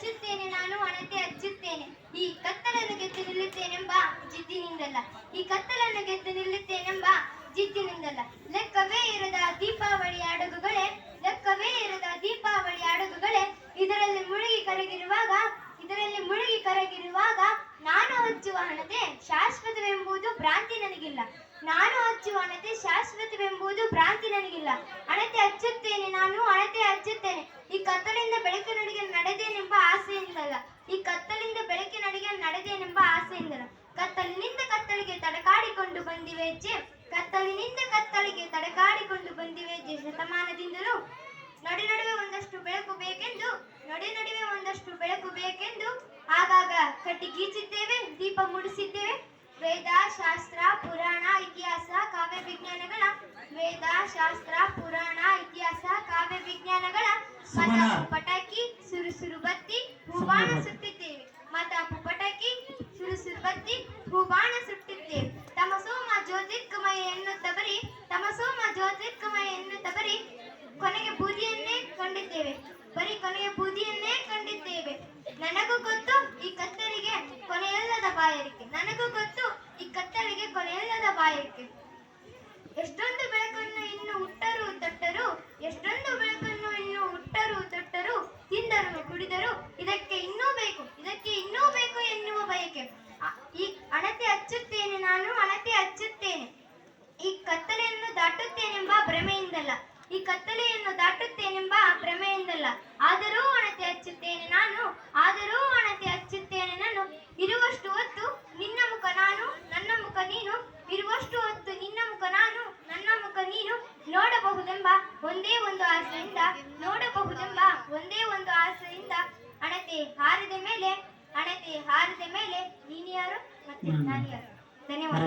ಹಚ್ಚುತ್ತೇನೆ ನಾನು ಹಣತೆ ಹಚ್ಚುತ್ತೇನೆ ಈ ಕತ್ತಲನ್ನು ಗೆದ್ದು ನಿಲ್ಲುತ್ತೇನೆಂಬ ಜಿದ್ದಿನಿಂದಲ್ಲ. ಈ ಕತ್ತಲನ್ನು ಗೆದ್ದು ನಿಲ್ಲುತ್ತೇನೆಂಬ ಜಿದ್ದಿನಿಂದಲ್ಲ. ಲೆಕ್ಕವೇ ಇರದ ದೀಪಾವಳಿ ಹಡಗುಗಳೇ, ಲೆಕ್ಕವೇ ಇರದ ದೀಪಾವಳಿ ಹಡಗುಗಳೇ, ಇದರಲ್ಲಿ ಮುಳುಗಿ ಕರಗಿರುವಾಗ, ಇದರಲ್ಲಿ ಮುಳುಗಿ ಕರಗಿರುವಾಗ ನಾನು ಹಚ್ಚುವ ಹಣತೆ ಶಾಶ್ವತವೆಂಬುದು ಭ್ರಾಂತಿ ನನಗಿಲ್ಲ. ನಾನು ಹಚ್ಚುವ ಹಣತೆ ಶಾಶ್ವತವೆಂಬುದು ಭ್ರಾಂತಿ ನನಗಿಲ್ಲ. ಹಣತೆ ಹಚ್ಚುತ್ತೇನೆ ನಾನು ಹಣತೆ ಹಚ್ಚುತ್ತೇನೆ ಈ ಕತ್ತಲಿಂದ ಬೆಳಕು ನಡೆದೇನೆಂಬ ಆಸೆಯಿಂದಲ್ಲ ಈ ಕತ್ತಲಿಂದ ಬೆಳಕಿನಡಿಗೆ ಆಸೆಯಿಂದಲ್ಲ ಕತ್ತಲಿನಿಂದ ಕತ್ತಲಿಗೆ ತಡಕಾಡಿಕೊಂಡು ಬಂದಿವೆ ಹೆಜ್ಜೆ ಕತ್ತಲಿನಿಂದ ಕತ್ತಲಿಗೆ ತಡಕಾಡಿಕೊಂಡು ಬಂದಿವೆ ಹೆಜ್ಜೆ ಶತಮಾನದಿಂದಲೂ ನಡು ನಡುವೆ ಒಂದಷ್ಟು ಬೆಳಕು ಬೇಕೆಂದು ನಡು ನಡುವೆ ಒಂದಷ್ಟು ಬೆಳಕು ಬೇಕೆಂದು ಆಗಾಗ ಕಟ್ಟಿ ಗೀಚಿದ್ದೇವೆ ದೀಪ ಮುಡಿಸಿದ್ದೇವೆ. ವೇದ ಶಾಸ್ತ್ರ ಪುರಾಣ ಇತಿಹಾಸ ಕಾವ್ಯ ವಿಜ್ಞಾನಗಳ ವೇದ ಶಾಸ್ತ್ರ ಪುರಾಣ ಇತಿಹಾಸ ಕಾವ್ಯ ವಿಜ್ಞಾನಗಳ ಪಟಾಕಿ ಸುರು ಪಟಾಕಿ ಸುರುಸುರು ಬತ್ತಿ ಹೂವಾಣ ಸುಮನ. ಸುಟ್ಟಿದ್ದೇವೆ ಮತಾಪು ಪಟಾಕಿ ಸುರುಸುರು ಬತ್ತಿ ಸುಟ್ಟಿದ್ದೆ. ತಮಸೋಮ ಜ್ಯೋತಿರ್ಗಮಯ ಎನ್ನುತ್ತ ಬರಿ ತಮಸೋಮ ಜ್ಯೋತಿರ್ಗಮಯ ಎನ್ನುತ್ತ ಬರಿ ಕೊನೆಗೆ ಬೂದಿಯನ್ನೇ ಕಂಡಿದ್ದೇವೆ. ಬರೀ ಕೊನೆಗೆ ಬೂದಿಯನ್ನೇ ಕಂಡಿದ್ದೇವೆ. ನನಗೂ ಗೊತ್ತು, ಈ ಕತ್ತಲಿಗೆ ಕೊನೆಯಲ್ಲದ ಬಾಯರಿಕೆ ನನಗೂ ಗೊತ್ತು, ಈ ಕತ್ತಲಿಗೆ ಕೊನೆಯಲ್ಲದ ಬಾಯರಿಕೆ ಎಷ್ಟೊಂದು ಈ ಕತ್ತಲೆಯನ್ನು ದಾಟುತ್ತೇನೆಂಬ ಭ್ರಮೆಯಿಂದಲ್ಲ. ಆದರೂ ಅಣತೆ ಹಚ್ಚುತ್ತೇನೆ ನಾನು ಆದರೂ ಅಣತೆ ಹಚ್ಚುತ್ತೇನೆ ನಾನು. ಇರುವಷ್ಟು ಹೊತ್ತು ನಿನ್ನ ಮುಖ ನಾನು ನನ್ನ ಮುಖ ನೀನು. ಇರುವಷ್ಟು ಹೊತ್ತು ನಿನ್ನ ಮುಖ ನಾನು ನನ್ನ ಮುಖ ನೀನು. ನೋಡಬಹುದೆಂಬ ಒಂದೇ ಒಂದು ಆಸೆಯಿಂದ ನೋಡಬಹುದೆಂಬ ಒಂದೇ ಒಂದು ಆಸೆಯಿಂದ ಅಣತೆ ಹಾರಿದ ಮೇಲೆ ಅಣತೆ ಹಾರಿದ ಮೇಲೆ ನೀನು ಯಾರು? ಮತ್ತೆ. ನಾನು ಯಾರು? ಧನ್ಯವಾದ